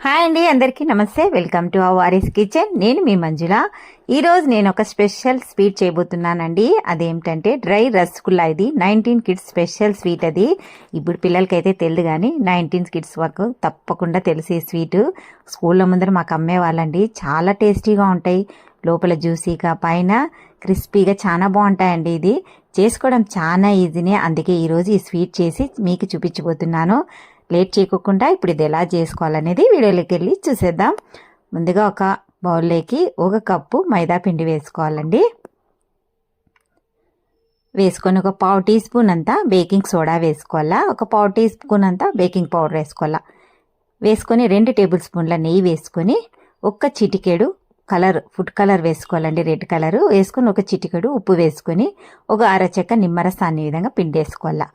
Hi అండి అందరికీ నమస్తే. Welcome to Vari's kitchen. నేను మీ మంజుల. ఈరోజు నేను ఒక స్పెషల్ స్వీట్ చేయబోతున్నానండి. అదేమిటంటే డ్రై రసగుల్లా ఇది. నైన్టీన్ కిడ్స్ స్పెషల్ స్వీట్ అది. ఇప్పుడు పిల్లలకైతే తెలియదు కానీ నైన్టీన్ కిడ్స్ వరకు తప్పకుండా తెలిసే స్వీట్. స్కూల్లో ముందర మాకు అమ్మేవాళ్ళండి. చాలా టేస్టీగా ఉంటాయి. లోపల జ్యూసీగా పైన క్రిస్పీగా చాలా బాగుంటాయండి ఇది. చేసుకోవడం చాలా ఈజీనే. అందుకే ఈరోజు ఈ స్వీట్ చేసి మీకు చూపించబోతున్నాను. లేట్ చేయకుండా ఇప్పుడు ఇది ఎలా చేసుకోవాలనేది వీడియోలోకి వెళ్ళి చూసేద్దాం. ముందుగా ఒక బౌల్లోకి ఒక కప్పు మైదా పిండి వేసుకోవాలండి. వేసుకొని ఒక పావు టీ స్పూన్ అంతా బేకింగ్ సోడా వేసుకోవాలా? ఒక పావు టీ స్పూన్ అంతా బేకింగ్ పౌడర్ వేసుకోవాలా? వేసుకొని రెండు టేబుల్ స్పూన్ల నెయ్యి వేసుకొని ఒక్క చిటికేడు కలర్ ఫుడ్ కలర్ వేసుకోవాలండి రెడ్ కలర్. వేసుకొని ఒక చిటికెడు ఉప్పు వేసుకొని ఒక అరచెక్క నిమ్మరసాన్ని విధంగా పిండి వేసుకోవాలా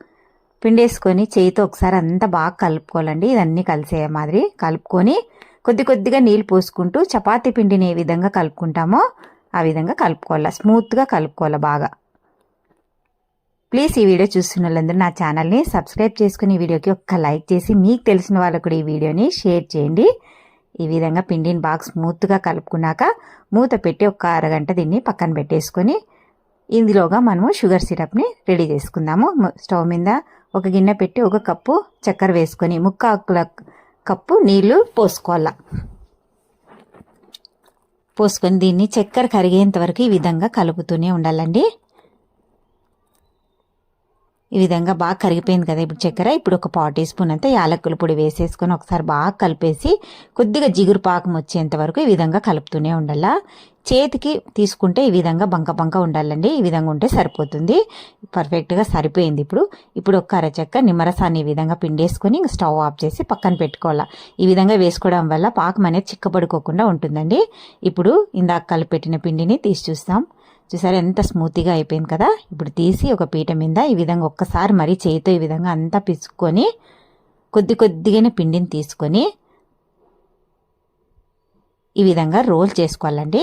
పిండేసుకొని చేయితో ఒకసారి అంతా బాగా కలుపుకోవాలండి. ఇదన్నీ కలిసే మాదిరి కలుపుకొని కొద్ది కొద్దిగా నీళ్ళు పోసుకుంటూ చపాతీ పిండిని ఏ విధంగా కలుపుకుంటామో ఆ విధంగా కలుపుకోవాలి. స్మూత్గా కలుపుకోవాలి బాగా. ప్లీజ్ ఈ వీడియో చూస్తున్న వాళ్ళందరూ నా ఛానల్ని సబ్స్క్రైబ్ చేసుకుని ఈ వీడియోకి ఒక్క లైక్ చేసి మీకు తెలిసిన వాళ్ళకు కూడా ఈ వీడియోని షేర్ చేయండి. ఈ విధంగా పిండిని బాగా స్మూత్గా కలుపుకున్నాక మూత పెట్టి ఒక అరగంట దీన్ని పక్కన పెట్టేసుకొని ఇందులోగా మనము షుగర్ సిరప్ని రెడీ చేసుకుందాము. స్టవ్ మీద ఒక గిన్నె పెట్టి ఒక కప్పు చక్కెర వేసుకొని ముక్కాకుల కప్పు నీళ్ళు పోసుకోవాల. పోసుకొని దీన్ని చక్కెర కరిగేంత వరకు ఈ విధంగా కలుపుతూనే ఉండాలండి. ఈ విధంగా బాగా కరిగిపోయింది కదా ఇప్పుడు చక్కెర. ఇప్పుడు ఒక పావు టీ స్పూన్ అంతా యాలక్కుల పొడి వేసేసుకొని ఒకసారి బాగా కలిపేసి కొద్దిగా జిగురు పాకం వచ్చేంత వరకు ఈ విధంగా కలుపుతూనే ఉండాలా. చేతికి తీసుకుంటే ఈ విధంగా బంక బంక ఉండాలండి. ఈ విధంగా ఉంటే సరిపోతుంది. పర్ఫెక్ట్గా సరిపోయింది ఇప్పుడు. ఇప్పుడు ఒక అరచెక్క నిమ్మరసాన్ని ఈ విధంగా పిండేసుకొని స్టవ్ ఆఫ్ చేసి పక్కన పెట్టుకోవాలా. ఈ విధంగా వేసుకోవడం వల్ల పాకం అనేది చిక్కబడుకోకుండా ఉంటుందండి. ఇప్పుడు ఇందాక కలిపెట్టిన పిండిని తీసి చూస్తాం. చూసారా ఎంత స్మూత్గా అయిపోయింది కదా. ఇప్పుడు తీసి ఒక పీట మీద ఈ విధంగా ఒక్కసారి మరీ చేయితో ఈ విధంగా అంతా పిసుకొని కొద్ది కొద్దిగానే పిండిని తీసుకొని ఈ విధంగా రోల్ చేసుకోవాలండి.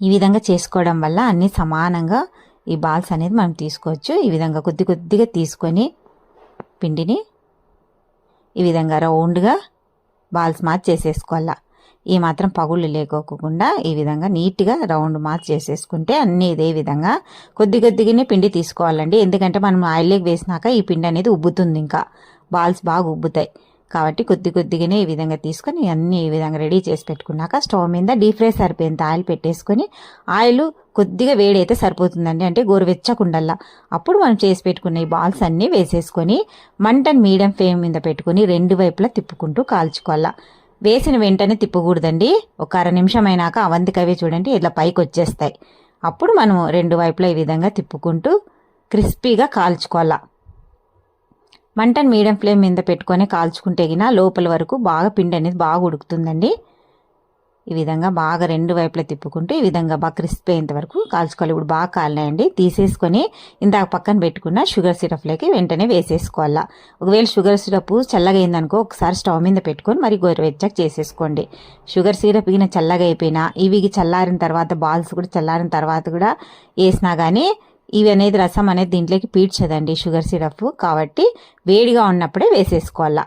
ఈ విధంగా చేసుకోవడం వల్ల అన్నీ సమానంగా ఈ బాల్స్ అనేది మనం తీసుకోవచ్చు. ఈ విధంగా కొద్ది కొద్దిగా తీసుకొని పిండిని ఈ విధంగా రౌండ్గా బాల్స్ మార్చి చేసేసుకోవాలా. ఈ మాత్రం పగుళ్ళు లేకోకుండా ఈ విధంగా నీట్గా రౌండ్ మార్చి చేసేసుకుంటే అన్నీ ఇదే విధంగా కొద్ది కొద్దిగానే పిండి తీసుకోవాలండి. ఎందుకంటే మనం ఆయిల్లోకి వేసినాక ఈ పిండి అనేది ఉబ్బుతుంది ఇంకా. బాల్స్ బాగా ఉబ్బుతాయి. కాబట్టి కొద్ది కొద్దిగానే ఈ విధంగా తీసుకొని అన్నీ ఈ విధంగా రెడీ చేసి పెట్టుకున్నాక స్టవ్ మీద డీప్ ఫ్రై సరిపోయేంత ఆయిల్ పెట్టేసుకొని ఆయిల్ కొద్దిగా వేడి అయితే సరిపోతుందండి. అంటే గోరువెచ్చకుండల్లా. అప్పుడు మనం చేసి పెట్టుకున్న ఈ బాల్స్ అన్నీ వేసేసుకొని మంటను మీడియం ఫ్లేమ్ మీద పెట్టుకొని రెండు వైపులా తిప్పుకుంటూ కాల్చుకోవాలా. వేసిన వెంటనే తిప్పకూడదండి. ఒక అర నిమిషం అయినాక అవంతికవే చూడండి ఇట్లా పైకి వచ్చేస్తాయి. అప్పుడు మనం రెండు వైపులా ఈ విధంగా తిప్పుకుంటూ క్రిస్పీగా కాల్చుకోవాలా. మంటను మీడియం ఫ్లేమ్ మీద పెట్టుకొని కాల్చుకుంటే గిన లోపల వరకు బాగా పిండి అనేది బాగా ఉడుకుతుందండి. ఈ విధంగా బాగా రెండు వైపులా తిప్పుకుంటూ ఈ విధంగా బాగా క్రిస్పీ అయ్యేంత వరకు కాల్చుకోవాలి. ఇప్పుడు బాగా కాలినాయండి. తీసేసుకొని ఇందాక పక్కన పెట్టుకున్న షుగర్ సిరప్లోకి వెంటనే వేసేసుకోవాలా. ఒకవేళ షుగర్ సిరప్ చల్లగా అయిందనుకో ఒకసారి స్టవ్ మీద పెట్టుకొని మరి గోరువెచ్చగా చేసేసుకోండి. షుగర్ సిరప్ ఇగిన చల్లగా అయిపోయినా ఇవి చల్లారిన తర్వాత బాల్స్ కూడా చల్లారిన తర్వాత కూడా వేసినా కానీ ఇవి అనేది రసం అనేది దీంట్లోకి పీడ్చదండి షుగర్ సిరప్. కాబట్టి వేడిగా ఉన్నప్పుడే వేసేసుకోవాలా.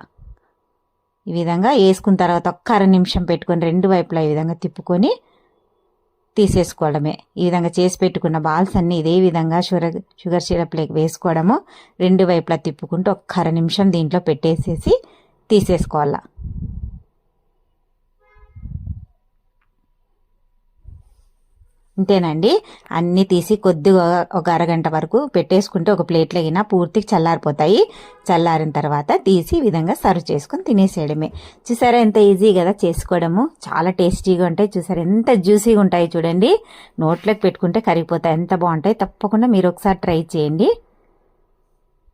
ఈ విధంగా వేసుకున్న తర్వాత ఒక్క అర నిమిషం పెట్టుకొని రెండు వైపులా ఈ విధంగా తిప్పుకొని తీసేసుకోవడమే. ఈ విధంగా చేసి పెట్టుకున్న బాల్స్ అన్ని ఇదే విధంగా షుగర్ షుగర్ సిరప్లోకి వేసుకోవడము. రెండు వైపులా తిప్పుకుంటూ ఒక్క అర నిమిషం దీంట్లో పెట్టేసేసి తీసేసుకోవాలా. అంతేనండి. అన్నీ తీసి కొద్దిగా ఒక అరగంట వరకు పెట్టేసుకుంటే ఒక ప్లేట్లో అయినా పూర్తిగా చల్లారిపోతాయి. చల్లారిన తర్వాత తీసి ఈ విధంగా సర్వ్ చేసుకొని తినేసేయడమే. చూసారా ఎంత ఈజీ కదా చేసుకోవడము. చాలా టేస్టీగా ఉంటాయి. చూసారా ఎంత జ్యూసీగా ఉంటాయి చూడండి. నోట్లోకి పెట్టుకుంటే కరిగిపోతాయి. ఎంత బాగుంటాయి తప్పకుండా మీరు ఒకసారి ట్రై చేయండి.